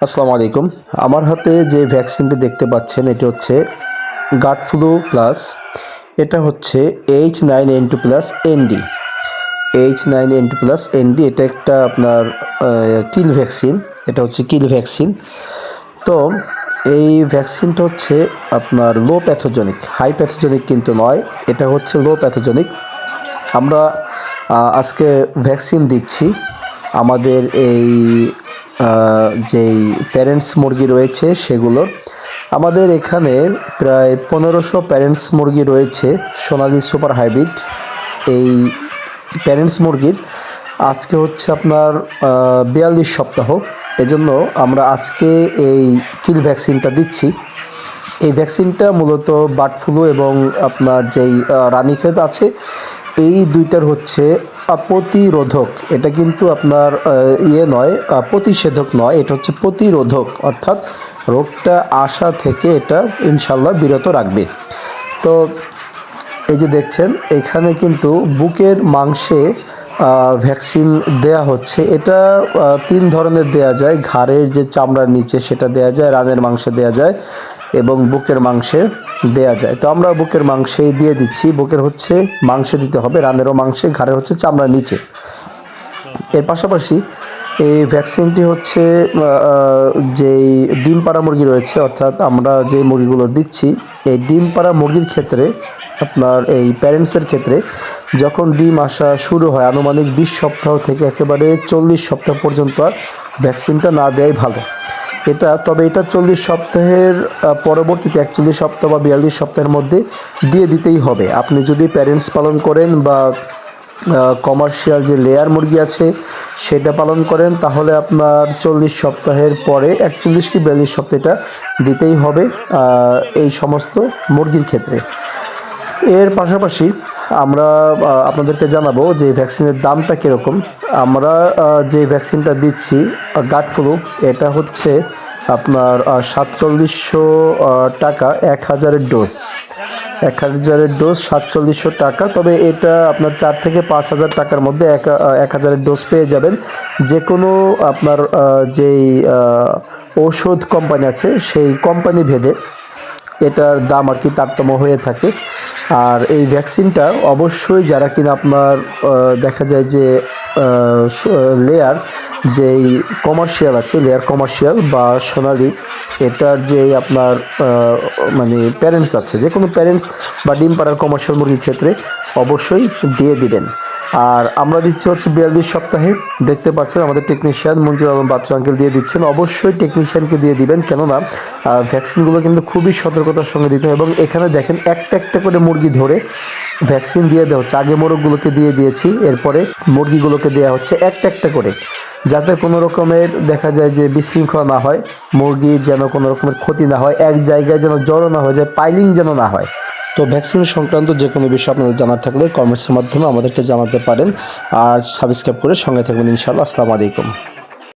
আসসালামু আলাইকুম। আমার হাতে যে ভ্যাকসিনটি দেখতে পাচ্ছেন, এটি হচ্ছে গার্ড ফ্লু প্লাস। এটা হচ্ছে H nine N two plus ND H nine N two plus ND এটা একটা আপনার কিল ভ্যাকসিন। এটা হচ্ছে কিল ভ্যাকসিন। তো এই ভ্যাকসিনটা হচ্ছে আপনার লো প্যাথোজেনিক, হাই প্যাথোজেনিক কিন্তু নয়, এটা হচ্ছে লো প্যাথোজেনিক। আমরা আজকে ভ্যাকসিন দিচ্ছি। আমাদের এই যেই প্যারেন্টস মুরগি রয়েছে সেগুলোর আমাদের এখানে প্রায় পনেরোশো প্যারেন্টস মুরগি রয়েছে, সোনালি সুপার হাইব্রিড। এই প্যারেন্টস মুরগির আজকে হচ্ছে আপনার বিয়াল্লিশ সপ্তাহ। এজন্য আমরা আজকে এই কিল ভ্যাকসিনটা দিচ্ছি। এই ভ্যাকসিনটা মূলত বার্ড ফ্লু এবং আপনার যেই রানীক্ষেত আছে এই দুইটার হচ্ছে প্রতিরোধক এটা কিন্তু আপনার ইয়ে নয় প্রতিষেধক নয়, এটা হচ্ছে প্রতিরোধক। অর্থাৎ রোগটা আসা থেকে এটা ইনশাল্লাহ বিরত রাখবে। তো এই যে দেখছেন, এখানে কিন্তু বুকের মাংসে ভ্যাকসিন দেয়া হচ্ছে। এটা তিন ধরনের দেয়া যায়। ঘাড়ের যে চামড়ার নিচে সেটা দেয়া যায়, রানের মাংসে দেয়া যায়। এবং বুকের মাংসে দেয়া যায়। তো আমরা বুকের মাংসেই দিয়ে দিচ্ছি। বুকের হচ্ছে মাংসে দিতে হবে। রানেরও মাংসে, ঘাড়ের হচ্ছে চামড়ার নিচে। এর পাশাপাশি এই ভ্যাকসিনটি হচ্ছে যেই ডিম পাড়া মুরগি রয়েছে, অর্থাৎ আমরা যে মুরগিগুলো দিচ্ছি, এই ডিম পাড়া মুরগির ক্ষেত্রে, আপনার এই প্যারেন্টসের ক্ষেত্রে যখন ডিম আসা শুরু হয়, আনুমানিক বিশ সপ্তাহ থেকে একেবারে চল্লিশ সপ্তাহ পর্যন্ত আর ভ্যাকসিনটা না দেওয়াই ভালো। এটা, তবে এটা চল্লিশ সপ্তাহের পরবর্তীতে একচল্লিশ সপ্তাহ বা বিয়াল্লিশ সপ্তাহের মধ্যে দিয়ে দিতেই হবে। আপনি যদি প্যারেন্টস পালন করেন বা কমার্শিয়াল যে লেয়ার মুরগি আছে, সেটা পালন করেন, তাহলে আপনার চল্লিশ সপ্তাহের পরে একচল্লিশ কি বিয়াল্লিশ সপ্তাহ এটা দিতেই হবে এই সমস্ত মুরগির ক্ষেত্রে। এর পাশাপাশি আমরা আপনাদেরকে জানাব যে ভ্যাকসিনের দামটা কীরকম। আমরা যে ভ্যাকসিনটা দিচ্ছি গার্ড ফ্লু, এটা হচ্ছে আপনার সাতচল্লিশশো টাকা, এক হাজারের ডোজ। এক হাজারের ডোজ সাতচল্লিশশো টাকা, তবে এটা আপনার চার থেকে পাঁচ হাজার টাকার মধ্যে এক এক হাজারের ডোজ পেয়ে যাবেন। যে কোনো আপনার যেই ঔষধ কোম্পানি আছে, সেই কোম্পানি ভেদে এটার দাম আর কি তারতম্য হয়ে থাকে। আর এই ভ্যাকসিনটা অবশ্যই যারা কিনা আপনার দেখা যায় যে লেয়ার যেই কমার্শিয়াল আছে লেয়ার কমার্শিয়াল বা সোনালি, এটার যে আপনার মানে প্যারেন্টস আছে যে কোনো প্যারেন্টস বা ডিম পাড়ার কমার্শিয়াল মুরগির ক্ষেত্রে অবশ্যই দিয়ে দিবেন। আর আমরা দিচ্ছি হচ্ছে বিয়াল্লিশ সপ্তাহে, দেখতে পাচ্ছেন আমাদের টেকনিশিয়ান মঞ্জুর আলম বাচ্চু আঙ্কেল দিয়ে দিচ্ছেন। অবশ্যই টেকনিশিয়ানকে দিয়ে দিবেন, কেননা ভ্যাকসিনগুলো কিন্তু খুবই সতর্কতার সঙ্গে দিতে হয় এবং এখানে দেখেন একটা একটা করে মুরগি ধরে ভ্যাকসিন দিয়ে দেওয়া হচ্ছে। আগে মোরগগুলোকে দিয়ে দিয়েছি, এরপরে মুরগিগুলোকে দেওয়া হচ্ছে একটা একটা করে। যাতে কোনো রকমের দেখা যায় যে বিশৃঙ্খলা না হয়, মুরগির যেন কোনো রকমের ক্ষতি না হয়, এক জায়গায় যেন জড়ো না হয়ে যায়, পাইলিং যেন না হয়। তো ভ্যাকসিন সংক্রান্ত যে কোনো বিষয় আপনাদের জানার থাকলে কমেন্টসের মাধ্যমে আমাদেরকে জানাতে পারেন। আর সাবস্ক্রাইব করে সঙ্গে থাকবেন ইনশাআল্লাহ। আসসালামু আলাইকুম।